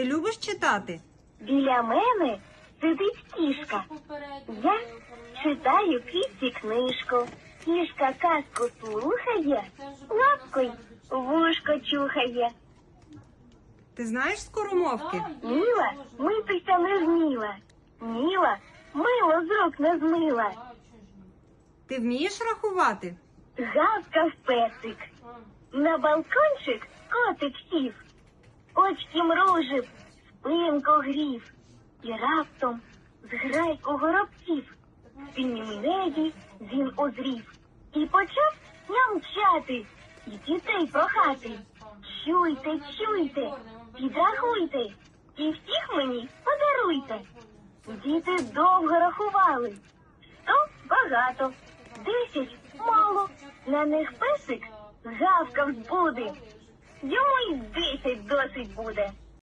Ти любиш читати? Біля мене сидить кішка. Я читаю кішці книжку. Кішка казку слухає, лапкою вушко чухає. Ти знаєш скоромовки? Міла митися не вміла. Міла мило з рук не змила. Ти вмієш рахувати? Гавкав песик. На балкончик котик сів. Очки мружив, спинку грів. І раптом з грайку горобців в синім небі він озрів. І почав нямчати, і дітей прохати. Чуйте, чуйте, підрахуйте, і всіх мені подаруйте. Діти довго рахували. Сто багато, десять мало. На них песик гавкав збуди. Йому й десять bude